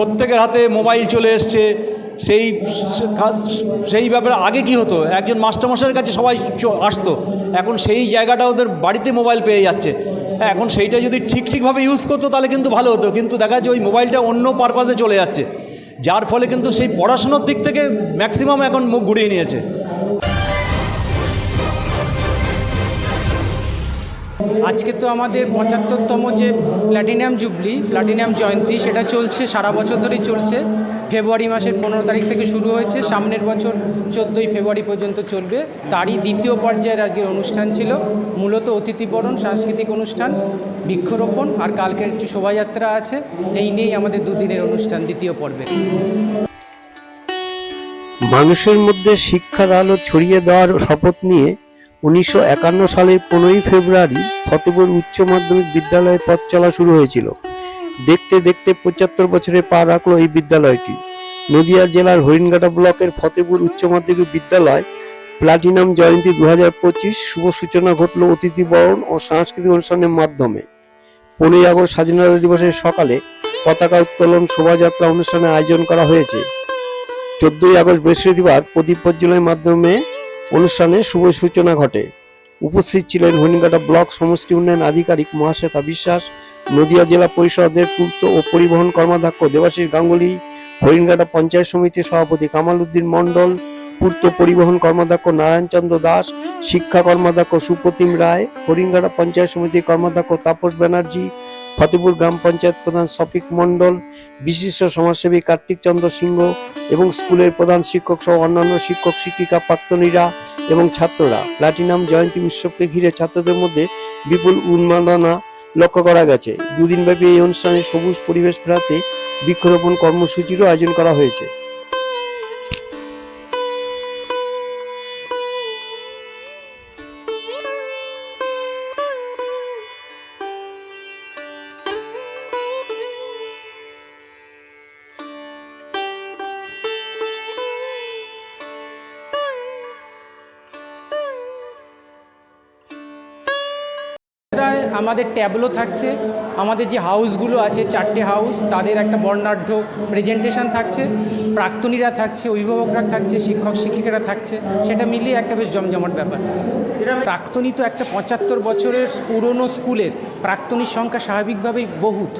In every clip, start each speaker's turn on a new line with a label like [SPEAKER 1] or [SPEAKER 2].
[SPEAKER 1] প্রত্যেকের হাতে মোবাইল চলে এসছে। সেই সেই ব্যাপারে আগে কি হতো? একজন মাস্টারমশাইয়ের কাছে সবাই আসতো। এখন সেই জায়গাটা ওদের বাড়িতে মোবাইল পেয়ে যাচ্ছে। হ্যাঁ, এখন সেইটা যদি ঠিক ঠিকভাবে ইউজ করতো তাহলে কিন্তু ভালো হতো। কিন্তু দেখা যাচ্ছে ওই মোবাইলটা অন্য পারপাসে চলে যাচ্ছে। যার ফলে কিন্তু সেই পড়াশুনোর দিক থেকে ম্যাক্সিমাম এখন মুখ ঘুরিয়ে নিয়েছে।
[SPEAKER 2] আজকে তো আমাদের পঁচাত্তরতম যে প্ল্যাটিনাম জুবলি প্ল্যাটিনাম জয়ন্তী, সেটা চলছে, সারা বছর ধরেই চলছে। ফেব্রুয়ারি মাসের পনেরো তারিখ থেকে শুরু হয়েছে, সামনের বছর চোদ্দোই ফেব্রুয়ারি পর্যন্ত চলবে। তারই দ্বিতীয় পর্যায়ের আজকের অনুষ্ঠান ছিল, মূলত অতিথিবরণ, সাংস্কৃতিক অনুষ্ঠান, বৃক্ষরোপণ, আর কালকের যে শোভাযাত্রা আছে, এই নিয়েই আমাদের দুদিনের অনুষ্ঠান, দ্বিতীয় পর্বে।
[SPEAKER 3] মানুষের মধ্যে শিক্ষার আলো ছড়িয়ে দেওয়ার শপথ নিয়ে উনিশশো একান্ন সালের পনেরোই ফেব্রুয়ারি ফতেপুর উচ্চ মাধ্যমিক বিদ্যালয়ে পথ চলা শুরু হয়েছিল। দেখতে দেখতে পঁচাত্তর বছরে পা রাখল এই বিদ্যালয়টি। নদিয়া জেলার হরিণঘাটা ব্লকের ফতেপুর উচ্চ মাধ্যমিক বিদ্যালয় প্লাটিনাম জয়ন্তী দু হাজার পঁচিশ শুভ সূচনা ঘটল অতিথি বরণ ও সাংস্কৃতিক অনুষ্ঠানের মাধ্যমে। পনেরোই আগস্ট স্বাধীনতা দিবসের সকালে পতাকা উত্তোলন শোভাযাত্রা অনুষ্ঠানের আয়োজন করা হয়েছে। চোদ্দই আগস্ট বৃহস্পতিবার প্রদীপ প্রজ্বলনের মাধ্যমে অনুষ্ঠানের শুভ সূচনা ঘটে। উপস্থিত ছিলেন হরিণঘাটা ব্লক সমষ্টি উন্নয়ন আধিকারিক মহাশ্বেতা বিশ্বাস, নদিয়া জেলা পরিষদের পূর্ত ও পরিবহন কর্মাধ্যক্ষ দেবাশিস গাঙ্গুলি হরিণঘাটা পঞ্চায়েত সমিতির সভাপতি কামাল উদ্দিন মণ্ডল, পূর্ত পরিবহন কর্মাধ্যক্ষ নারায়ণচন্দ্র দাস, শিক্ষা কর্মাধ্যক্ষ সুপ্রতিম রায় হরিণঘাটা পঞ্চায়েত সমিতির কর্মাধ্যক্ষ তাপস ব্যানার্জি, ফতেপুর গ্রাম পঞ্চায়েত প্রধান শফিক মণ্ডল, বিশিষ্ট সমাজসেবী কার্তিক চন্দ্র সিংহ এবং স্কুলের প্রধান শিক্ষক সহ অন্যান্য শিক্ষক, শিক্ষিকা, প্রাক্তনীরা এবং ছাত্ররা। প্লাটিনাম জয়ন্তী উৎসবকে ঘিরে ছাত্রদের মধ্যে বিপুল উন্মাদনা লক্ষ্য করা গেছে। দুদিনব্যাপী এই অনুষ্ঠানে সবুজ পরিবেশ ফেরাতে বৃক্ষরোপণ কর্মসূচিরও আয়োজন করা হয়েছে।
[SPEAKER 2] আমাদের ট্যাবলো থাকছে, আমাদের যে হাউসগুলো আছে, চারটে হাউস, তাদের একটা বর্ণাঢ্য প্রেজেন্টেশন থাকছে, প্রাক্তনীরা থাকছে, অভিভাবকরা থাকছে, শিক্ষক শিক্ষিকারা থাকছে, সেটা মিলিয়ে একটা বেশ জমজমাট ব্যাপার। প্রাক্তনী তো একটা পঁচাত্তর বছরের পুরনো স্কুলের, প্রাক্তনীর সংখ্যা স্বাভাবিকভাবেই বহুত।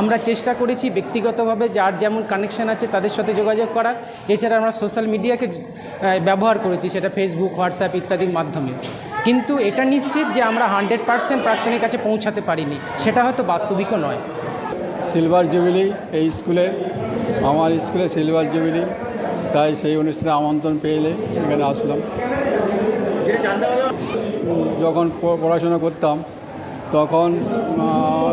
[SPEAKER 2] আমরা চেষ্টা করেছি ব্যক্তিগতভাবে যার যেমন কানেকশন আছে তাদের সাথে যোগাযোগ করার, এছাড়া আমরা সোশ্যাল মিডিয়াকে ব্যবহার করেছি, সেটা ফেসবুক হোয়াটসঅ্যাপ ইত্যাদির মাধ্যমে। কিন্তু এটা নিশ্চিত যে আমরা হান্ড্রেড পার্সেন্ট প্রাক্তনীর কাছে পৌঁছাতে পারিনি। সেটা হয়তো বাস্তবিকও নয়।
[SPEAKER 4] সিলভার জুবিলি এই স্কুলের আমার স্কুলে সিলভার জুবিলি। তাই সেই অনুষ্ঠানে আমন্ত্রণ পেলে এখানে আসলাম। যখন পড়াশোনা করতাম, তখন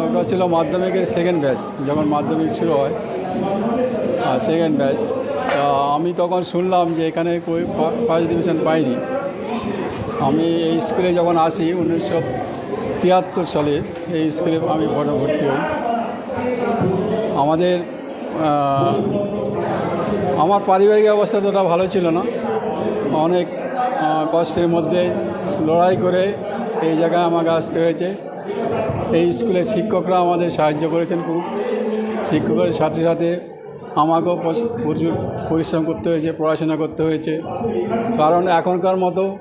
[SPEAKER 4] ওটা ছিল মাধ্যমিকের সেকেন্ড ব্যাচ যখন মাধ্যমিক শুরু হয় সেকেন্ড ব্যাচ আমি তখন শুনলাম যে এখানে কই ফার্স্ট ডিভিশন পাইনি। আমি এই স্কুলে যখন আসি উনিশশো তিয়াত্তর সালে, এই স্কুলে আমি ভর্তি ভর্তি হই। আমাদের আমার পারিবারিক অবস্থা ততটা ভালো ছিল না। অনেক কষ্টের মধ্যে লড়াই করে এই জায়গায় আমাকে আসতে হয়েছে। এই স্কুলের শিক্ষকরা আমাদের সাহায্য করেছেন খুব। শিক্ষকের সাথে সাথে আমাকেও প্রচ- প্রচুর পরিশ্রম করতে হয়েছে, পড়াশোনা করতে হয়েছে। কারণ এখনকার মতো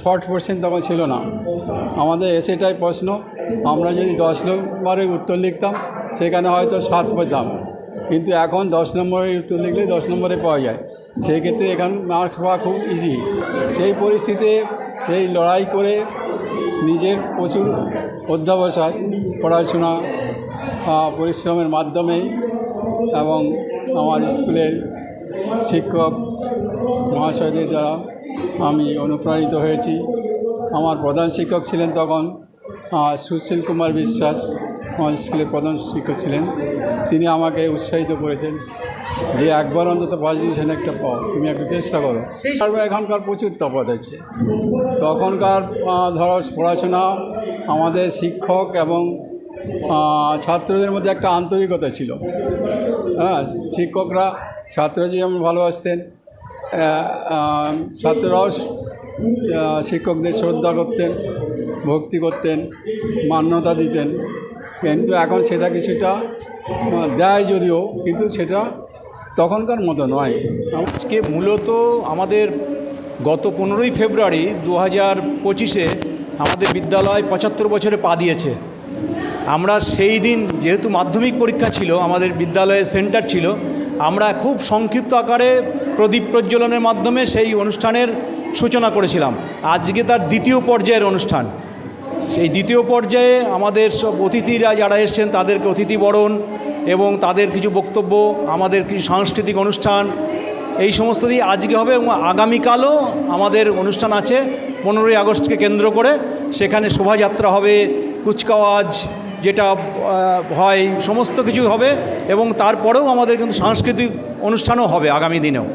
[SPEAKER 4] শর্ট কোশ্চেন তখন ছিল না। আমাদের এসেটাই প্রশ্ন। আমরা যদি দশ নম্বরের উত্তর লিখতাম, সেখানে হয়তো সাত পেতাম। কিন্তু এখন দশ নম্বরের উত্তর লিখলে দশ নম্বরে পাওয়া যায়। সেই ক্ষেত্রে এখন মার্কস পাওয়া খুব ইজি সেই পরিস্থিতিতে সেই লড়াই করে নিজের প্রচুর অধ্যাবসায়, পড়াশোনা পরিশ্রমের মাধ্যমেই এবং আমার স্কুলের শিক্ষক মহাশয়দের দ্বারা আমি অনুপ্রাণিত হয়েছি। আমার প্রধান শিক্ষক ছিলেন তখন সুশীল কুমার বিশ্বাস, আমার স্কুলের প্রধান শিক্ষক ছিলেন। তিনি আমাকে উৎসাহিত করেছেন যে একবার অন্তত ফার্স্ট ডিভিশন একটা পাও। তুমি একটু চেষ্টা করো। আর এখনকার প্রচুর তফাৎ আছে। তখনকার ধরো পড়াশোনা আমাদের শিক্ষক এবং ছাত্রদের মধ্যে একটা আন্তরিকতা ছিল। হ্যাঁ শিক্ষকরা ছাত্ররা যেমন ভালোবাসতেন ছাত্ররাও শিক্ষকদের শ্রদ্ধা করতেন, ভক্তি করতেন, মান্যতা দিতেন। কিন্তু এখন সেটা কিছুটা দেয় যদিও, কিন্তু সেটা তখনকার মতো নয়।
[SPEAKER 1] আজকে মূলত আমাদের গত পনেরোই ফেব্রুয়ারি দু হাজার পঁচিশে আমাদের বিদ্যালয় পঁচাত্তর বছরে পা দিয়েছে। আমরা সেই দিন যেহেতু মাধ্যমিক পরীক্ষা ছিল, আমাদের বিদ্যালয়ে সেন্টার ছিল, আমরা খুব সংক্ষিপ্ত আকারে প্রদীপ প্রজ্বলনের মাধ্যমে সেই অনুষ্ঠানের সূচনা করেছিলাম। আজকে তার দ্বিতীয় পর্যায়ের অনুষ্ঠান। সেই দ্বিতীয় পর্যায়ে আমাদের সব অতিথিরা যারা এসছেন, তাদেরকে অতিথি বরণ এবং তাদের কিছু বক্তব্য, আমাদের কিছু সাংস্কৃতিক অনুষ্ঠান, এই সমস্ত দিয়ে আজকে হবে এবং আগামীকালও আমাদের অনুষ্ঠান আছে পনেরোই আগস্টকে কেন্দ্র করে। সেখানে শোভাযাত্রা হবে, কুচকাওয়াজ যেটা হয়, সমস্ত কিছু হবে এবং তারপরেও আমাদের কিন্তু সাংস্কৃতিক অনুষ্ঠানও হবে আগামী দিনেও।